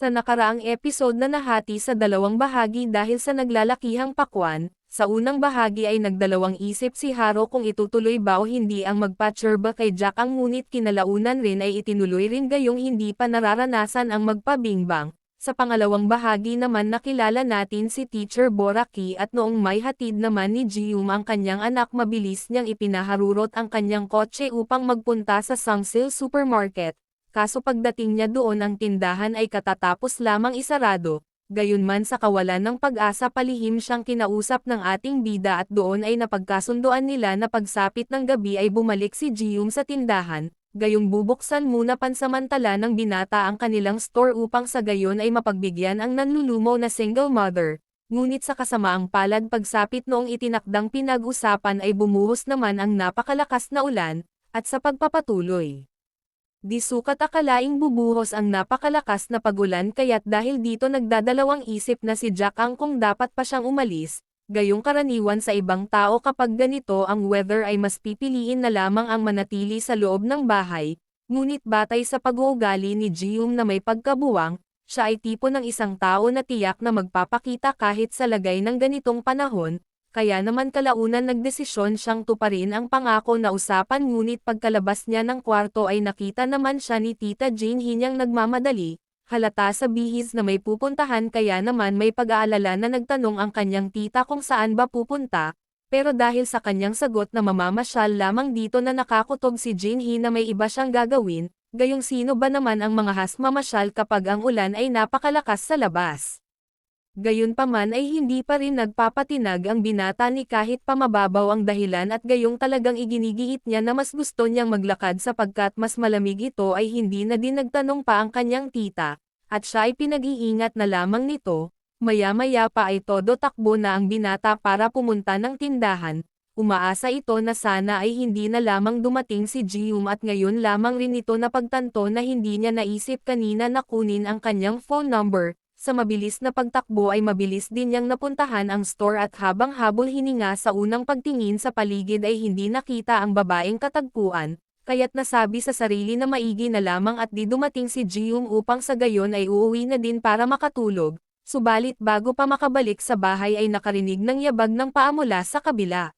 Sa nakaraang episode na nahati sa dalawang bahagi dahil sa naglalakihang pakwan, sa unang bahagi ay nagdalawang isip si Haro kung itutuloy ba o hindi ang magpatsurba kay Jack ang ngunit kinalaunan rin ay itinuloy rin gayong hindi pa nararanasan ang magpabingbang. Sa pangalawang bahagi naman nakilala natin si Teacher Boraki at noong may hatid naman ni Jium ang kanyang anak mabilis niyang ipinaharurot ang kanyang kotse upang magpunta sa Sangsil Supermarket, kaso pagdating niya doon ang tindahan ay katatapos lamang isarado, gayunman sa kawalan ng pag-asa palihim siyang kinausap ng ating bida at doon ay napagkasundoan nila na pagsapit ng gabi ay bumalik si Jium sa tindahan, gayong bubuksan muna pansamantala ng binata ang kanilang store upang sa gayon ay mapagbigyan ang nanlulumo na single mother. Ngunit sa kasamaang palad pagsapit noong itinakdang pinag-usapan ay bumuhos naman ang napakalakas na ulan, at sa pagpapatuloy. Di sukat akalaing bubuhos ang napakalakas na pagulan kaya't dahil dito nagdadalawang isip na si Jack ang kung dapat pa siyang umalis, gayong karaniwan sa ibang tao kapag ganito ang weather ay mas pipiliin na lamang ang manatili sa loob ng bahay, ngunit batay sa pag-uugali ni Jium na may pagkabuwang, siya ay tipo ng isang tao na tiyak na magpapakita kahit sa lagay ng ganitong panahon, kaya naman kalaunan nagdesisyon siyang tuparin ang pangako na usapan ngunit pagkalabas niya ng kwarto ay nakita naman siya ni Tita Jane hinyang nagmamadali, halata sa bihis na may pupuntahan kaya naman may pag-aalala na nagtanong ang kanyang tita kung saan ba pupunta, pero dahil sa kanyang sagot na mamamasyal lamang dito na nakakutog si Jinhee na may iba siyang gagawin, gayong sino ba naman ang mga has mamasyal kapag ang ulan ay napakalakas sa labas. Gayunpaman ay hindi pa rin nagpapatinag ang binata ni kahit pa mababaw ang dahilan at gayong talagang iginigiit niya na mas gusto niyang maglakad sapagkat mas malamig ito ay hindi na din nagtanong pa ang kanyang tita, at siya ay pinag-iingat na lamang nito, maya-maya pa ay todo takbo na ang binata para pumunta ng tindahan, umaasa ito na sana ay hindi na lamang dumating si Jium at ngayon lamang rin ito napagtanto na hindi niya naisip kanina na kunin ang kanyang phone number, sa mabilis na pagtakbo ay mabilis din niyang napuntahan ang store at habang habol hininga sa unang pagtingin sa paligid ay hindi nakita ang babaeng katagpuan, kaya't nasabi sa sarili na maigi na lamang at di dumating si Jiung upang sa gayon ay uuwi na din para makatulog, subalit bago pa makabalik sa bahay ay nakarinig ng yabag ng paamula sa kabila.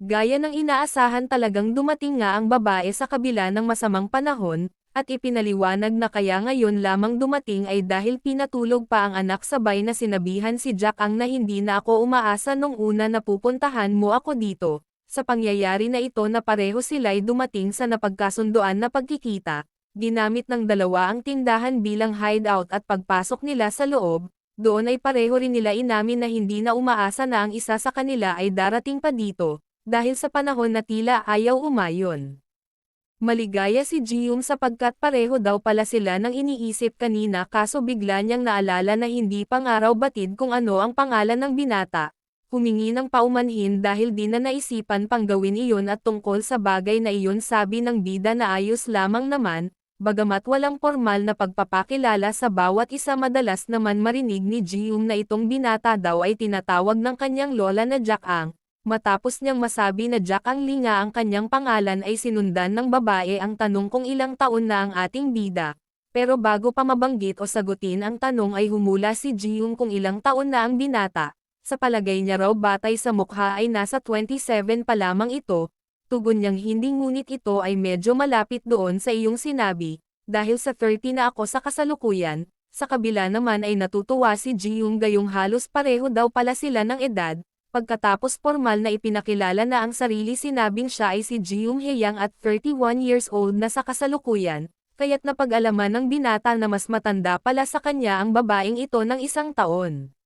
Gaya ng inaasahan talagang dumating nga ang babae sa kabila ng masamang panahon, at ipinaliwanag na kaya ngayon lamang dumating ay dahil pinatulog pa ang anak sabay na sinabihan si Jack ang na hindi na ako umaasa nung una na pupuntahan mo ako dito. Sa pangyayari na ito na pareho sila'y dumating sa napagkasundoan na pagkikita, ginamit ng dalawa ang tindahan bilang hideout at pagpasok nila sa loob, doon ay pareho rin nila inamin na hindi na umaasa na ang isa sa kanila ay darating pa dito, dahil sa panahon na tila ayaw umayon. Maligaya si Jium sapagkat pareho daw pala sila nang iniisip kanina kaso bigla niyang naalala na hindi pangaraw batid kung ano ang pangalan ng binata. Humingi ng paumanhin dahil di na naisipan pang gawin iyon at tungkol sa bagay na iyon sabi ng bida na ayos lamang naman, bagamat walang formal na pagpapakilala sa bawat isa madalas naman marinig ni Jium na itong binata daw ay tinatawag ng kanyang lola na Jack Ang, Matapos niyang masabi na Jack ang linga ang kanyang pangalan ay sinundan ng babae ang tanong kung ilang taon na ang ating bida. Pero bago pa mabanggit o sagutin ang tanong ay humula si Jiung kung ilang taon na ang binata. Sa palagay niya raw batay sa mukha ay nasa 27 pa lamang ito. Tugon niyang hindi ngunit ito ay medyo malapit doon sa iyong sinabi. Dahil sa 30 na ako sa kasalukuyan, sa kabila naman ay natutuwa si Jiung gayong halos pareho daw pala sila ng edad, Pagkatapos formal na ipinakilala na ang sarili sinabing siya ay si Jiung Heyang at 31 years old na sa kasalukuyan, kaya't napag-alaman ng binata na mas matanda pala sa kanya ang babaeng ito ng isang taon.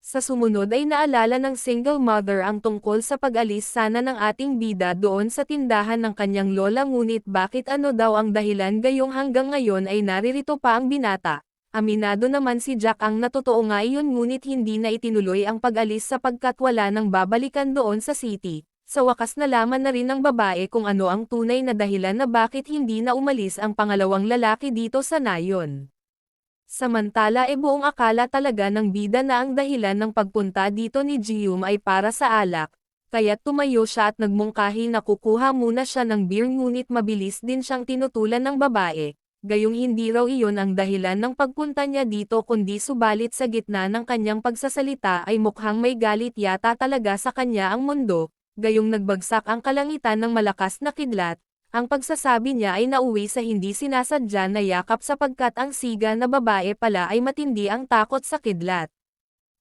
Sa sumunod ay naalala ng single mother ang tungkol sa pag-alis sana ng ating bida doon sa tindahan ng kanyang lola ngunit bakit ano daw ang dahilan gayong hanggang ngayon ay naririto pa ang binata, Aminado naman si Jack ang natotoo nga iyon ngunit hindi na itinuloy ang pag-alis sapagkat wala nang babalikan doon sa city. Sa wakas nalaman na rin ng babae kung ano ang tunay na dahilan na bakit hindi na umalis ang pangalawang lalaki dito sa nayon. Samantala e buong akala talaga ng bida na ang dahilan ng pagpunta dito ni Jium ay para sa alak, kaya tumayo siya at nagmungkahi na kukuha muna siya ng beer ngunit mabilis din siyang tinutulan ng babae, gayong hindi raw iyon ang dahilan ng pagpunta niya dito kundi subalit sa gitna ng kanyang pagsasalita ay mukhang may galit yata talaga sa kanya ang mundo, gayong nagbagsak ang kalangitan ng malakas na kidlat, ang pagsasabi niya ay nauwi sa hindi sinasadya na yakap sapagkat ang siga na babae pala ay matindi ang takot sa kidlat.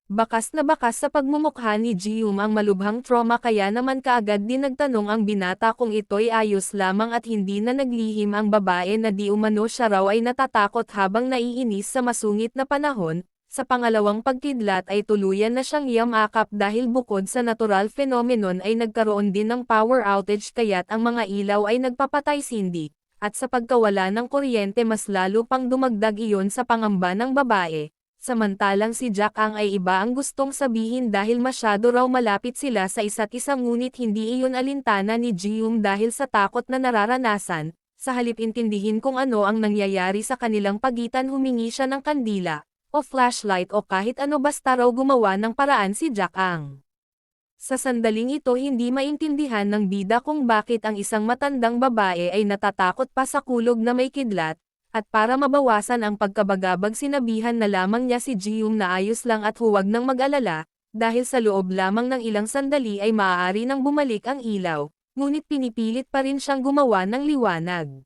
Bakas na bakas sa pagmumukha ni Jium ang malubhang trauma kaya naman kaagad din nagtanong ang binata kung ito'y ayos lamang at hindi na naglihim ang babae na di umano siya raw ay natatakot habang naiinis sa masungit na panahon, sa pangalawang pagkidlat ay tuluyan na siyang yamakap dahil bukod sa natural phenomenon ay nagkaroon din ng power outage kaya't ang mga ilaw ay nagpapatay sindi, at sa pagkawala ng kuryente mas lalo pang dumagdag iyon sa pangamba ng babae. Samantalang si Jack ang ay iba ang gustong sabihin dahil masyado raw malapit sila sa isa't isa ngunit hindi iyon alintana ni Jium dahil sa takot na nararanasan, sa halip intindihin kung ano ang nangyayari sa kanilang pagitan humingi siya ng kandila, o flashlight o kahit ano basta raw gumawa ng paraan si Jack ang. Sa sandaling ito hindi maintindihan ng bida kung bakit ang isang matandang babae ay natatakot pa sa kulog na may kidlat, at para mabawasan ang pagkabagabag sinabihan na lamang niya si Jium na ayos lang at huwag nang mag-alala, dahil sa loob lamang ng ilang sandali ay maaari nang bumalik ang ilaw, ngunit pinipilit pa rin siyang gumawa ng liwanag.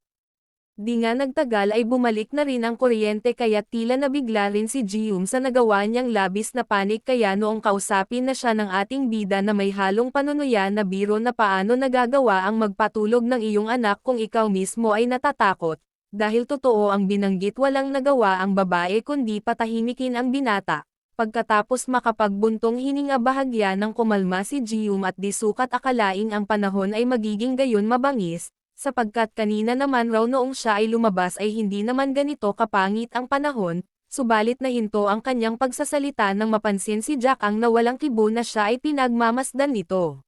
Di nga nagtagal ay bumalik na rin ang kuryente kaya tila nabigla rin si Jium sa nagawa niyang labis na panik kaya noong kausapin na siya ng ating bida na may halong panunuya na biro na paano nagagawa ang magpatulog ng iyong anak kung ikaw mismo ay natatakot, dahil totoo ang binanggit walang nagawa ang babae kundi patahimikin ang binata. Pagkatapos makapagbuntong hininga bahagya ng kumalma si Jium at di sukat akalaing ang panahon ay magiging gayon mabangis, sapagkat kanina naman raw noong siya ay lumabas ay hindi naman ganito kapangit ang panahon, subalit na hinto ang kanyang pagsasalita nang mapansin si Jack ang nawalang kibo na siya ay pinagmamasdan nito.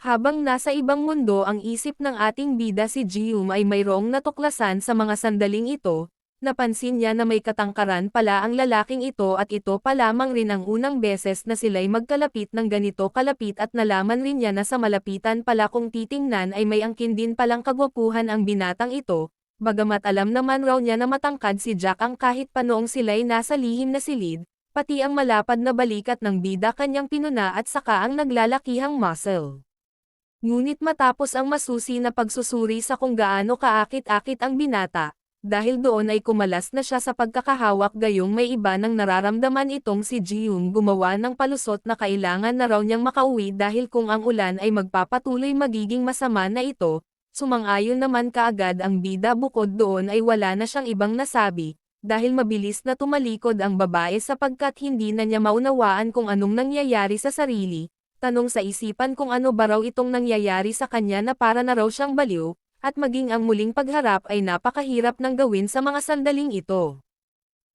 Habang nasa ibang mundo ang isip ng ating bida si Jium ay mayroong natuklasan sa mga sandaling ito, napansin niya na may katangkaran pala ang lalaking ito at ito pa lamang rin ang unang beses na sila'y magkalapit ng ganito kalapit at nalaman rin niya na sa malapitan pala kung titingnan ay may angkin din palang kagwapuhan ang binatang ito, bagamat alam naman raw niya na matangkad si Jack ang kahit pa noong sila'y nasa lihim na silid, pati ang malapad na balikat ng bida kanyang pinuna at saka ang naglalakihang muscle. Ngunit matapos ang masusi na pagsusuri sa kung gaano kaakit-akit ang binata, dahil doon ay kumalas na siya sa pagkakahawak gayong may iba nang nararamdaman itong si Jiung gumawa ng palusot na kailangan na raw niyang makauwi dahil kung ang ulan ay magpapatuloy magiging masama na ito, sumang-ayon naman kaagad ang bida bukod doon ay wala na siyang ibang nasabi, dahil mabilis na tumalikod ang babae sapagkat hindi na niya maunawaan kung anong nangyayari sa sarili, tanong sa isipan kung ano ba raw itong nangyayari sa kanya na para na raw siyang baliw, at maging ang muling pagharap ay napakahirap ng gawin sa mga sandaling ito.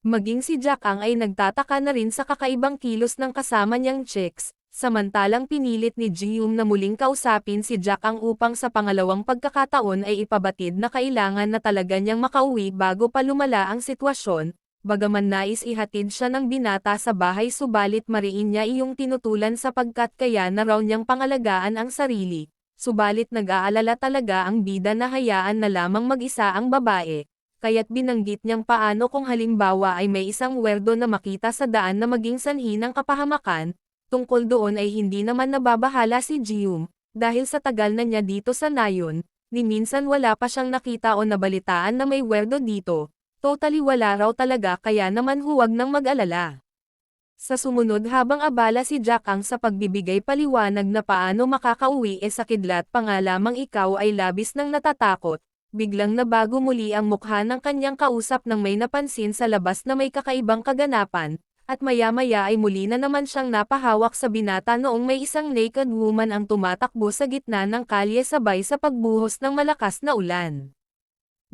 Maging si Jack Ang ay nagtataka na rin sa kakaibang kilos ng kasama niyang chicks, samantalang pinilit ni Jium na muling kausapin si Jack Ang upang sa pangalawang pagkakataon ay ipabatid na kailangan na talaga niyang makauwi bago pa lumala ang sitwasyon, bagaman nais ihatid siya ng binata sa bahay subalit mariin niya iyong tinutulan sapagkat kaya na raw niyang pangalagaan ang sarili, subalit nag-aalala talaga ang bida na hayaan na lamang mag-isa ang babae, kaya't binanggit niyang paano kung halimbawa ay may isang werdo na makita sa daan na maging sanhi ng kapahamakan, tungkol doon ay hindi naman nababahala si Jium, dahil sa tagal na niya dito sa nayon, ni minsan wala pa siyang nakita o nabalitaan na may werdo dito, Totally wala raw talaga kaya naman huwag nang mag-alala. Sa sumunod habang abala si Jack ang sa pagbibigay paliwanag na paano makakauwi e sa kidlat pa nga lamang ikaw ay labis nang natatakot, biglang nabago muli ang mukha ng kanyang kausap nang may napansin sa labas na may kakaibang kaganapan, at maya-maya ay muli na naman siyang napahawak sa binata noong may isang naked woman ang tumatakbo sa gitna ng kalye sabay sa pagbuhos ng malakas na ulan.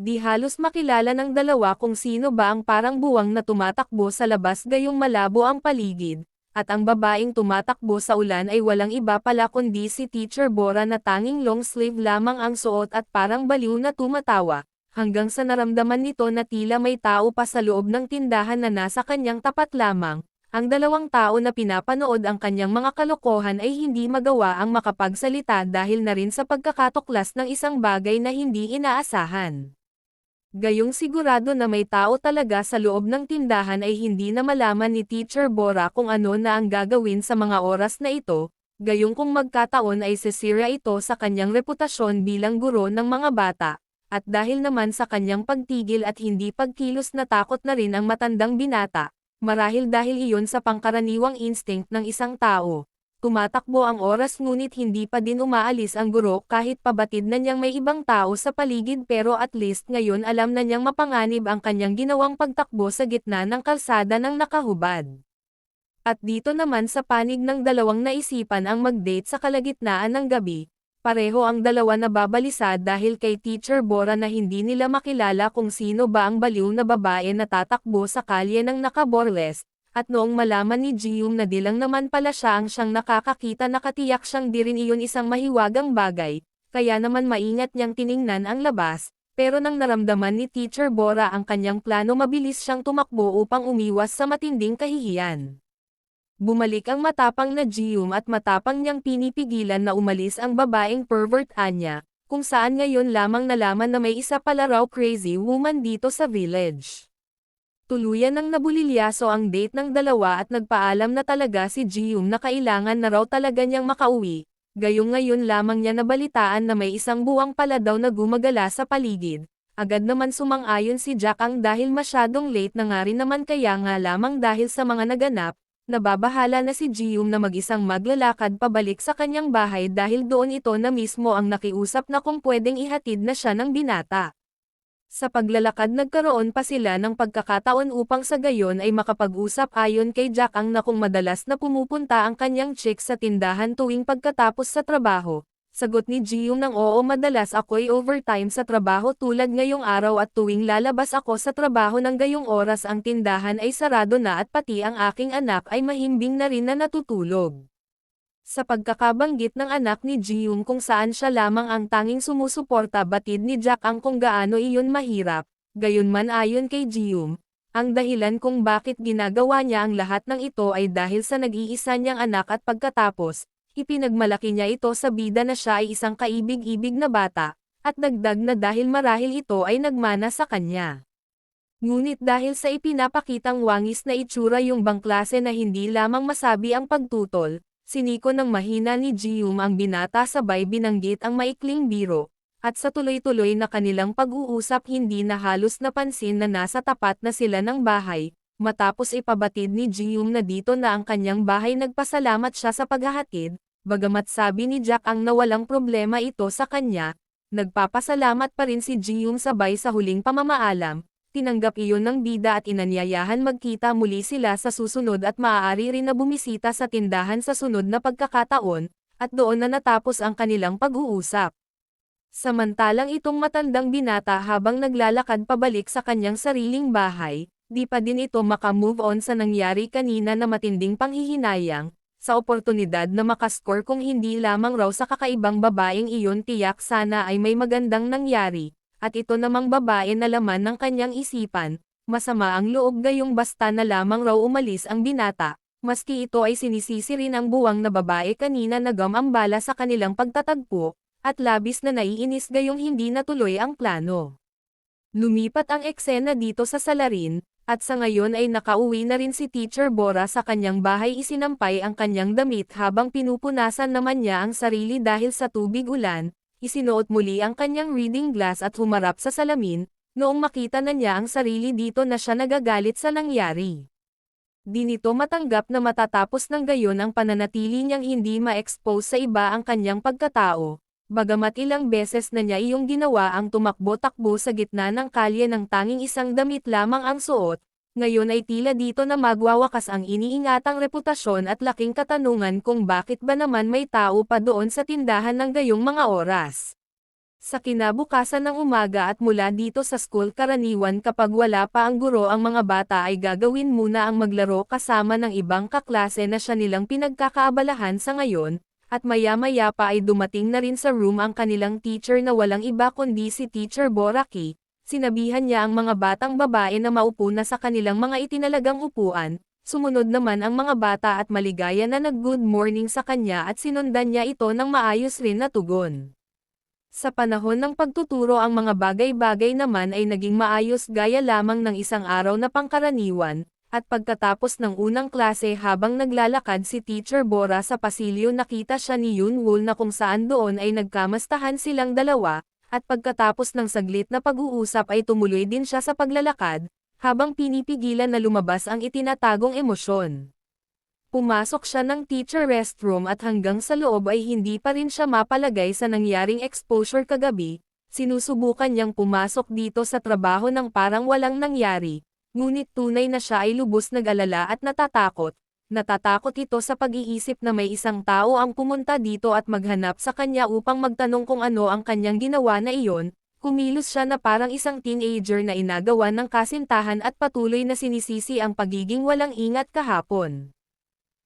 Di halos makilala ng dalawa kung sino ba ang parang buwang na tumatakbo sa labas gayong malabo ang paligid, at ang babaeng tumatakbo sa ulan ay walang iba pala kundi si Teacher Bora na tanging long sleeve lamang ang suot at parang baliw na tumatawa, hanggang sa naramdaman nito na tila may tao pa sa loob ng tindahan na nasa kanyang tapat lamang, ang dalawang tao na pinapanood ang kanyang mga kalokohan ay hindi magawa ang makapagsalita dahil na rin sa pagkakatuklas ng isang bagay na hindi inaasahan. Gayong sigurado na may tao talaga sa loob ng tindahan ay hindi na malaman ni Teacher Bora kung ano na ang gagawin sa mga oras na ito, gayong kung magkataon ay sisira ito sa kanyang reputasyon bilang guro ng mga bata, at dahil naman sa kanyang pagtigil at hindi pagkilos na takot na rin ang matandang binata, marahil dahil iyon sa pangkaraniwang instinct ng isang tao. Tumatakbo ang oras ngunit hindi pa din umaalis ang guro kahit pabatid na niyang may ibang tao sa paligid pero at least ngayon alam na niyang mapanganib ang kanyang ginawang pagtakbo sa gitna ng kalsada ng nakahubad. At dito naman sa panig ng dalawang naisipan ang mag-date sa kalagitnaan ng gabi, pareho ang dalawa na babalisa dahil kay Teacher Bora na hindi nila makilala kung sino ba ang baliw na babae na tatakbo sa kalye ng nakaborles, at noong malaman ni Jiung na dilang naman pala siya ang siyang nakakakita nakatiyak siyang di rin iyon isang mahiwagang bagay, kaya naman maingat niyang tiningnan ang labas, pero nang naramdaman ni Teacher Bora ang kanyang plano mabilis siyang tumakbo upang umiwas sa matinding kahihiyan. Bumalik ang matapang na Jiung at matapang niyang pinipigilan na umalis ang babaeng pervert Anya, kung saan ngayon lamang nalaman na may isa pala raw crazy woman dito sa village. Tuluyan ng nabulilyaso ang date ng dalawa at nagpaalam na talaga si Jium na kailangan na raw talaga niyang makauwi, gayong ngayon lamang niya nabalitaan na may isang buwang pala daw na gumagala sa paligid. Agad naman sumang-ayon si Jack ang dahil masyadong late na nga rin naman kaya nga lamang dahil sa mga naganap, nababahala na si Jium na mag-isang maglalakad pabalik sa kanyang bahay dahil doon ito na mismo ang nakiusap na kung pwedeng ihatid na siya ng binata. Sa paglalakad nagkaroon pa sila ng pagkakataon upang sa gayon ay makapag-usap ayon kay Jack ang na kung madalas na pumupunta ang kanyang chick sa tindahan tuwing pagkatapos sa trabaho. Sagot ni Jiung ng oo madalas ako'y overtime sa trabaho tulad ngayong araw at tuwing lalabas ako sa trabaho ng gayong oras ang tindahan ay sarado na at pati ang aking anak ay mahimbing na rin na natutulog sa pagkakabanggit ng anak ni Jiung kung saan siya lamang ang tanging sumusuporta batid ni Jack ang kung gaano iyon mahirap, gayunman ayon kay Jiung, ang dahilan kung bakit ginagawa niya ang lahat ng ito ay dahil sa nag-iisa niyang anak at pagkatapos, ipinagmalaki niya ito sa bida na siya ay isang kaibig-ibig na bata, at dagdag na dahil marahil ito ay nagmana sa kanya. Ngunit dahil sa ipinapakitang wangis na itsura yung bangklase na hindi lamang masabi ang pagtutol, Siniko ng mahina ni Jium ang binata sabay binanggit ang maikling biro, at sa tuloy-tuloy na kanilang pag-uusap hindi na halos napansin na nasa tapat na sila ng bahay, matapos ipabatid ni Jium na dito na ang kanyang bahay nagpasalamat siya sa paghahatid, bagamat sabi ni Jack ang nawalang problema ito sa kanya, nagpapasalamat pa rin si Jium sabay sa huling pamamaalam, tinanggap iyon ng bida at inanyayahan magkita muli sila sa susunod at maaari rin na bumisita sa tindahan sa sunod na pagkakataon, at doon na natapos ang kanilang pag-uusap. Samantalang itong matandang binata habang naglalakad pabalik sa kanyang sariling bahay, di pa din ito makamove on sa nangyari kanina na matinding panghihinayang, sa oportunidad na makascore kung hindi lamang raw sa kakaibang babaeng iyon tiyak sana ay may magandang nangyari, at ito namang babae na laman ng kanyang isipan, masama ang loob gayong basta na lamang raw umalis ang binata, maski ito ay sinisisi rin ang buwang na babae kanina na gamambala sa kanilang pagtatagpo, at labis na naiinis gayong hindi natuloy ang plano. Lumipat ang eksena dito sa salarin, at sa ngayon ay nakauwi na rin si Teacher Bora sa kanyang bahay. Isinampay ang kanyang damit habang pinupunasan naman niya ang sarili dahil sa tubig ulan, isinuot muli ang kanyang reading glass at humarap sa salamin, noong makita na niya ang sarili dito na siya nagagalit sa nangyari. Di nito matanggap na matatapos ng gayon ang pananatili niyang hindi ma-expose sa iba ang kanyang pagkatao, bagamat ilang beses na niya iyong ginawa ang tumakbo-takbo sa gitna ng kalye ng tanging isang damit lamang ang suot, ngayon ay tila dito na magwawakas ang iniingatang reputasyon at laking katanungan kung bakit ba naman may tao pa doon sa tindahan ng gayong mga oras. Sa kinabukasan ng umaga at mula dito sa school karaniwan kapag wala pa ang guro ang mga bata ay gagawin muna ang maglaro kasama ng ibang kaklase na siya nilang pinagkakaabalahan sa ngayon, at maya-maya pa ay dumating na rin sa room ang kanilang teacher na walang iba kundi si Teacher Boraki, sinabihan niya ang mga batang babae na maupo na sa kanilang mga itinalagang upuan, sumunod naman ang mga bata at maligaya na nag-good morning sa kanya at sinundan niya ito ng maayos rin na tugon. Sa panahon ng pagtuturo ang mga bagay-bagay naman ay naging maayos gaya lamang ng isang araw na pangkaraniwan, at pagkatapos ng unang klase habang naglalakad si Teacher Bora sa pasilyo nakita siya ni Yunwoo na kung saan doon ay nagkamastahan silang dalawa, at pagkatapos ng saglit na pag-uusap ay tumuloy din siya sa paglalakad, habang pinipigilan na lumabas ang itinatagong emosyon. Pumasok siya ng teacher restroom at hanggang sa loob ay hindi pa rin siya mapalagay sa nangyaring exposure kagabi, sinusubukan niyang pumasok dito sa trabaho ng parang walang nangyari, ngunit tunay na siya ay lubos nag-alala at natatakot, natatakot ito sa pag-iisip na may isang tao ang pumunta dito at maghanap sa kanya upang magtanong kung ano ang kanyang ginawa na iyon, kumilos siya na parang isang teenager na inagawa ng kasintahan at patuloy na sinisisi ang pagiging walang ingat kahapon.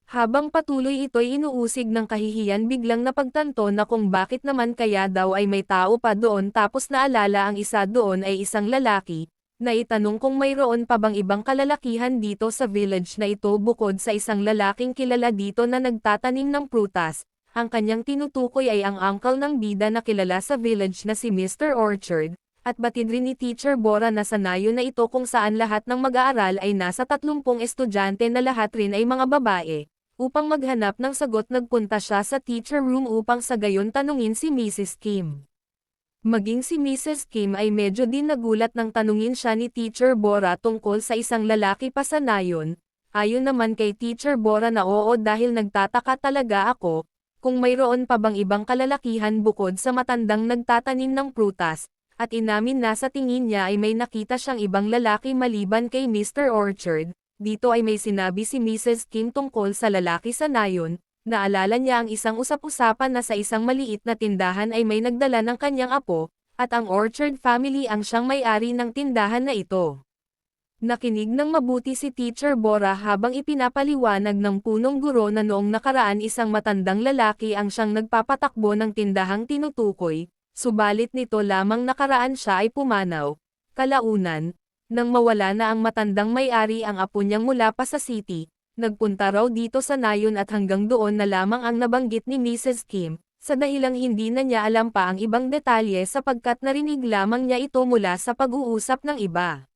Habang patuloy ito'y inuusig ng kahihiyan biglang napagtanto na kung bakit naman kaya daw ay may tao pa doon tapos naalala ang isa doon ay isang lalaki, na itanong kung mayroon pa bang ibang kalalakihan dito sa village na ito bukod sa isang lalaking kilala dito na nagtatanim ng prutas, ang kanyang tinutukoy ay ang uncle ng bida na kilala sa village na si Mr. Orchard, at batid rin ni Teacher Bora na sanayo na ito kung saan lahat ng mag-aaral ay nasa 30 estudyante na lahat rin ay mga babae. Upang maghanap ng sagot nagpunta siya sa teacher room upang sa gayon tanungin si Mrs. Kim. Maging si Mrs. Kim ay medyo din nagulat nang tanungin siya ni Teacher Bora tungkol sa isang lalaki pa sa nayon. Ayon naman kay Teacher Bora na oo dahil nagtataka talaga ako, kung mayroon pa bang ibang kalalakihan bukod sa matandang nagtatanim ng prutas, at inamin na sa tingin niya ay may nakita siyang ibang lalaki maliban kay Mr. Orchard, dito ay may sinabi si Mrs. Kim tungkol sa lalaki sa nayon, naalala niya ang isang usap-usapan na sa isang maliit na tindahan ay may nagdala ng kanyang apo, at ang Orchard family ang siyang may-ari ng tindahan na ito. Nakinig ng mabuti si Teacher Bora habang ipinapaliwanag ng punong guro na noong nakaraan isang matandang lalaki ang siyang nagpapatakbo ng tindahang tinutukoy, subalit nito lamang nakaraan siya ay pumanaw. Kalaunan, nang mawala na ang matandang may-ari ang apo niyang mula pa sa city, nagpunta raw dito sa nayon at hanggang doon na lamang ang nabanggit ni Mrs. Kim, sa dahilang hindi na niya alam pa ang ibang detalye sapagkat narinig lamang niya ito mula sa pag-uusap ng iba.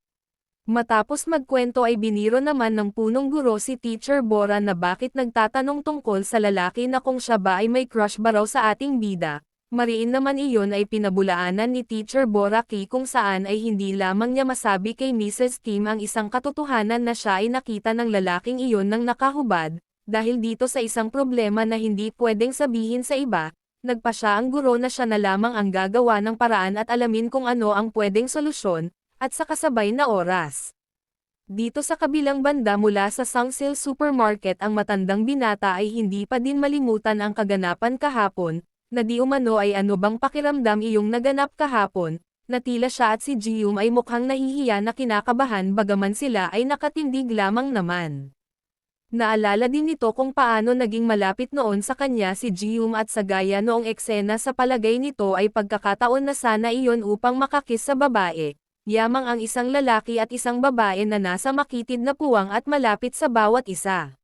Matapos magkwento ay biniro naman ng punong guro si Teacher Bora na bakit nagtatanong tungkol sa lalaki na kung siya ba ay may crush ba raw sa ating bida, Mariin naman iyon ay pinabulaanan ni Teacher Boraki kung saan ay hindi lamang niya masabi kay Mrs. Kim ang isang katotohanan na siya ay nakita ng lalaking iyon nang nakahubad, dahil dito sa isang problema na hindi pwedeng sabihin sa iba, nagpa siya ang guro na siya na lamang ang gagawa ng paraan at alamin kung ano ang pwedeng solusyon, at sa kasabay na oras. Dito sa kabilang banda mula sa Sangsil Supermarket ang matandang binata ay hindi pa din malimutan ang kaganapan kahapon, na di umano ay ano bang pakiramdam iyong naganap kahapon, na tila siya at si Jium ay mukhang nahihiya na kinakabahan bagaman sila ay nakatindig lamang naman. Naalala din nito kung paano naging malapit noon sa kanya si Jium at sa gaya noong eksena sa palagay nito ay pagkakataon na sana iyon upang makakis sa babae, yamang ang isang lalaki at isang babae na nasa makitid na puwang at malapit sa bawat isa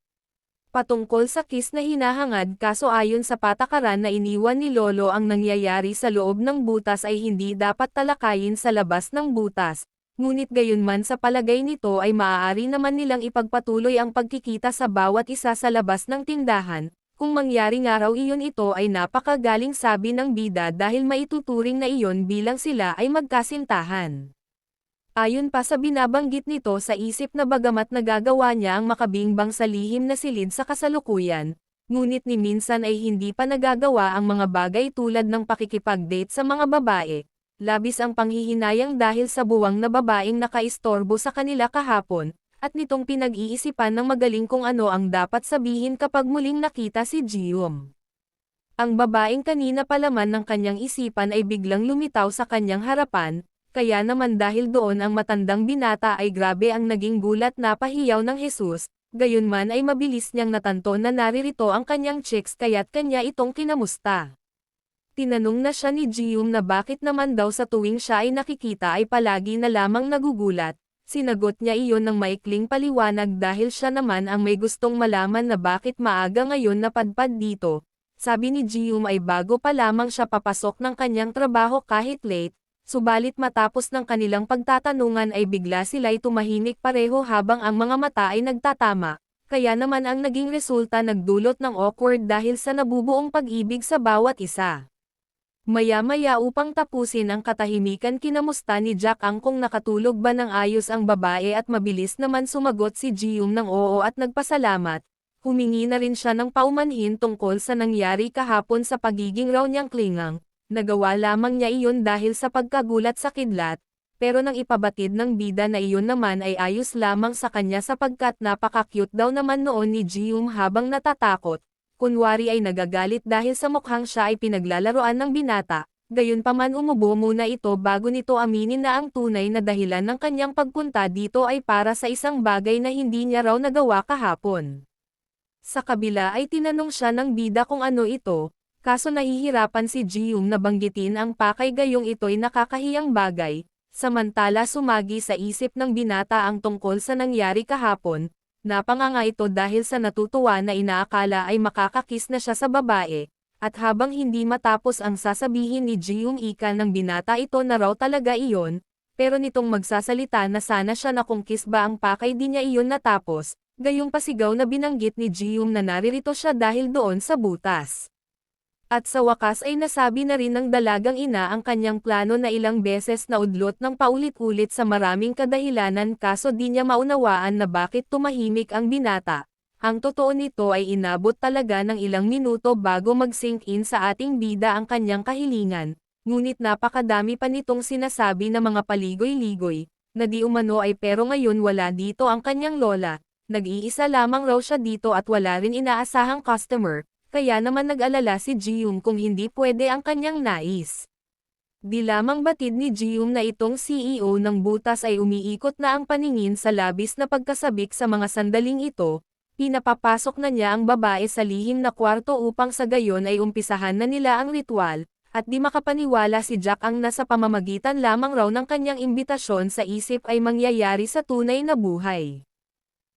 patungkol sa kiss na hinahangad kaso ayon sa patakaran na iniwan ni Lolo ang nangyayari sa loob ng butas ay hindi dapat talakayin sa labas ng butas, ngunit gayunman sa palagay nito ay maaari naman nilang ipagpatuloy ang pagkikita sa bawat isa sa labas ng tindahan, kung mangyari nga raw iyon ito ay napakagaling sabi ng bida dahil maituturing na iyon bilang sila ay magkasintahan. Ayon pa sa binabanggit nito sa isip na bagamat nagagawa niya ang makabingbang sa lihim na silid sa kasalukuyan, ngunit ni minsan ay hindi pa nagagawa ang mga bagay tulad ng pakikipag-date sa mga babae, labis ang panghihinayang dahil sa buwang na babaeng nakaistorbo sa kanila kahapon, at nitong pinag-iisipan ng magaling kung ano ang dapat sabihin kapag muling nakita si Jium. Ang babaeng kanina palaman ng kanyang isipan ay biglang lumitaw sa kanyang harapan, kaya naman dahil doon ang matandang binata ay grabe ang naging gulat na pahiyaw ng Jesus, gayunman ay mabilis niyang natanto na naririto ang kanyang chicks kaya't kanya itong kinamusta. Tinanong na siya ni Jium na bakit naman daw sa tuwing siya ay nakikita ay palagi na lamang nagugulat, sinagot niya iyon ng maikling paliwanag dahil siya naman ang may gustong malaman na bakit maaga ngayon napadpad dito, sabi ni Jium ay bago pa lamang siya papasok ng kanyang trabaho kahit late, subalit matapos ng kanilang pagtatanungan ay bigla sila'y tumahimik pareho habang ang mga mata ay nagtatama, kaya naman ang naging resulta nagdulot ng awkward dahil sa nabubuong pag-ibig sa bawat isa. Maya-maya upang tapusin ang katahimikan kinamusta ni Jack ang kung nakatulog ba ng ayos ang babae at mabilis naman sumagot si Jium ng oo at nagpasalamat. Humingi na rin siya ng paumanhin tungkol sa nangyari kahapon sa pagiging raw niyang klingang. Nagawa lamang niya iyon dahil sa pagkagulat sa kidlat, pero nang ipabatid ng bida na iyon naman ay ayos lamang sa kanya sapagkat napaka-cute daw naman noon ni Jium habang natatakot, kunwari ay nagagalit dahil sa mukhang siya ay pinaglalaroan ng binata, gayunpaman umubo muna ito bago nito aminin na ang tunay na dahilan ng kanyang pagpunta dito ay para sa isang bagay na hindi niya raw nagawa kahapon. Sa kabila ay tinanong siya ng bida kung ano ito, kaso nahihirapan si Jiung na banggitin ang pakay gayong ito'y nakakahiyang bagay, samantala sumagi sa isip ng binata ang tungkol sa nangyari kahapon, Napanganga ito dahil sa natutuwa na inaakala ay makakakis na siya sa babae, at habang hindi matapos ang sasabihin ni Jiung Ika ng binata ito na raw talaga iyon, pero nitong magsasalita na sana siya na kung kiss ba ang pakay di niya iyon natapos, gayong pasigaw na binanggit ni Jiung na naririto siya dahil doon sa butas. At sa wakas ay nasabi na rin ng dalagang ina ang kanyang plano na ilang beses na udlot ng paulit-ulit sa maraming kadahilanan kaso di niya maunawaan na bakit tumahimik ang binata. Ang totoo nito ay inabot talaga ng ilang minuto bago mag-sink in sa ating bida ang kanyang kahilingan, ngunit napakadami pa nitong sinasabi na mga paligoy-ligoy, na di umano ay pero ngayon wala dito ang kanyang lola, nag-iisa lamang raw siya dito at wala rin inaasahang customer, kaya naman nag-alala si Jium kung hindi pwede ang kanyang nais. Di lamang batid ni Jium na itong CEO ng butas ay umiikot na ang paningin sa labis na pagkasabik sa mga sandaling ito, pinapapasok na niya ang babae sa lihim na kwarto upang sa gayon ay umpisahan na nila ang ritual, at di makapaniwala si Jack ang nasa pamamagitan lamang raw ng kanyang imbitasyon sa isip ay mangyayari sa tunay na buhay.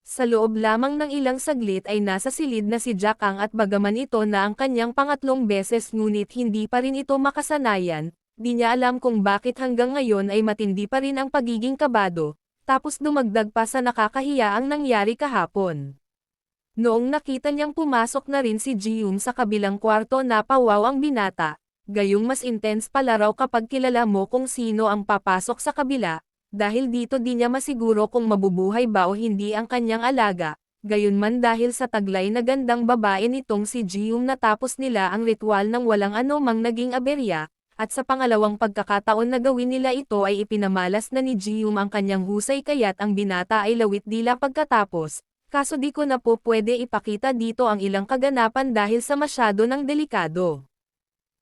Sa loob lamang ng ilang saglit ay nasa silid na si Jack Ang at bagaman ito na ang kanyang pangatlong beses ngunit hindi pa rin ito makasanayan, di niya alam kung bakit hanggang ngayon ay matindi pa rin ang pagiging kabado, tapos dumagdag pa sa nakakahiya ang nangyari kahapon. Noong nakita niyang pumasok na rin si Jium sa kabilang kwarto na pawaw ang binata, gayong mas intense pala raw kapag kilala mo kung sino ang papasok sa kabila, dahil dito di niya masiguro kung mabubuhay ba o hindi ang kanyang alaga, gayunman dahil sa taglay na gandang babae nitong si Jium natapos nila ang ritual ng walang anumang naging aberya, at sa pangalawang pagkakataon na gawin nila ito ay ipinamalas na ni Jium ang kanyang husay kaya't ang binata ay lawit dila pagkatapos, kaso di ko na po pwede ipakita dito ang ilang kaganapan dahil sa masyado ng delikado.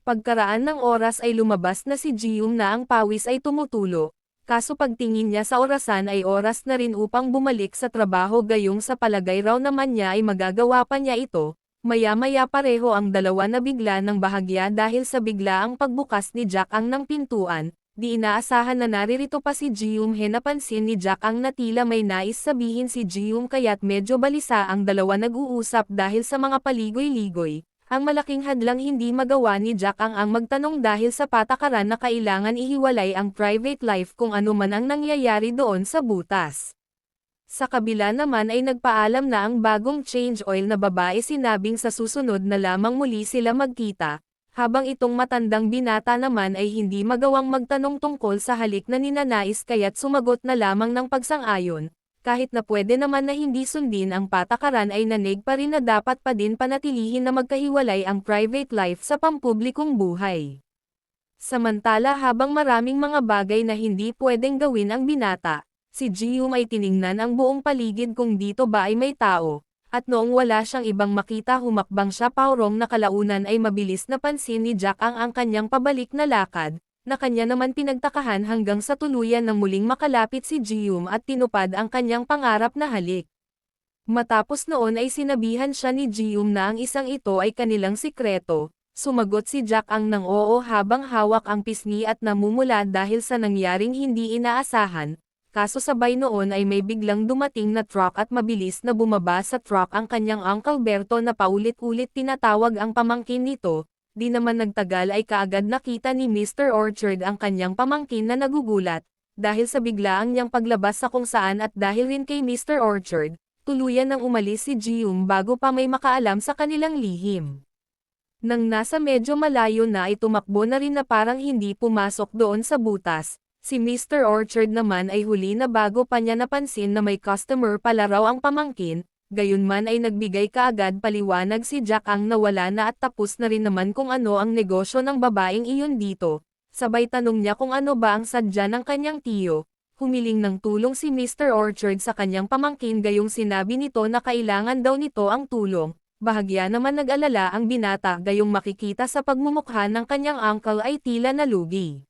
Pagkaraan ng oras ay lumabas na si Jium na ang pawis ay tumutulo, kaso pagtingin niya sa orasan ay oras na rin upang bumalik sa trabaho gayong sa palagay raw naman niya ay magagawa pa niya ito, maya-maya pareho ang dalawa na bigla ng bahagya dahil sa bigla ang pagbukas ni Jack ang ng pintuan, di inaasahan na naririto pa si Jium He napansin ni Jack ang natila may nais sabihin si Jium kaya't medyo balisa ang dalawa nag-uusap dahil sa mga paligoy-ligoy, ang malaking hadlang hindi magawa ni Jack ang ang magtanong dahil sa patakaran na kailangan ihiwalay ang private life kung ano man ang nangyayari doon sa butas. Sa kabila naman ay nagpaalam na ang bagong change oil na babae sinabing sa susunod na lamang muli sila magkita, habang itong matandang binata naman ay hindi magawang magtanong tungkol sa halik na ninanais kaya't sumagot na lamang ng pagsang-ayon, kahit na pwede naman na hindi sundin ang patakaran ay nanig pa rin na dapat pa din panatilihin na magkahiwalay ang private life sa pampublikong buhay. Samantala habang maraming mga bagay na hindi pwedeng gawin ang binata, si Jium ay tiningnan ang buong paligid kung dito ba ay may tao, at noong wala siyang ibang makita humakbang siya paurong na kalaunan ay mabilis na pansin ni Jack ang ang kanyang pabalik na lakad, na kanya naman pinagtakahan hanggang sa tuluyan ng muling makalapit si Jium at tinupad ang kanyang pangarap na halik. Matapos noon ay sinabihan siya ni Jium na ang isang ito ay kanilang sikreto, sumagot si Jack ang nang oo habang hawak ang pisngi at namumula dahil sa nangyaring hindi inaasahan, kaso sabay noon ay may biglang dumating na truck at mabilis na bumaba sa truck ang kanyang Uncle Berto na paulit-ulit tinatawag ang pamangkin nito, di naman nagtagal ay kaagad nakita ni Mr. Orchard ang kanyang pamangkin na nagugulat, dahil sa biglaang niyang paglabas sa kung saan at dahil rin kay Mr. Orchard, tuluyan nang umalis si Jium bago pa may makaalam sa kanilang lihim. Nang nasa medyo malayo na ay tumakbo na rin na parang hindi pumasok doon sa butas, si Mr. Orchard naman ay huli na bago pa niya napansin na may customer pala raw ang pamangkin, gayunman ay nagbigay kaagad paliwanag si Jack ang nawala na at tapos na rin naman kung ano ang negosyo ng babaeng iyon dito, sabay tanong niya kung ano ba ang sadya ng kanyang tiyo, humiling ng tulong si Mr. Orchard sa kanyang pamangkin gayong sinabi nito na kailangan daw nito ang tulong, bahagya naman nag-alala ang binata gayong makikita sa pagmumukha ng kanyang uncle ay tila nalugi.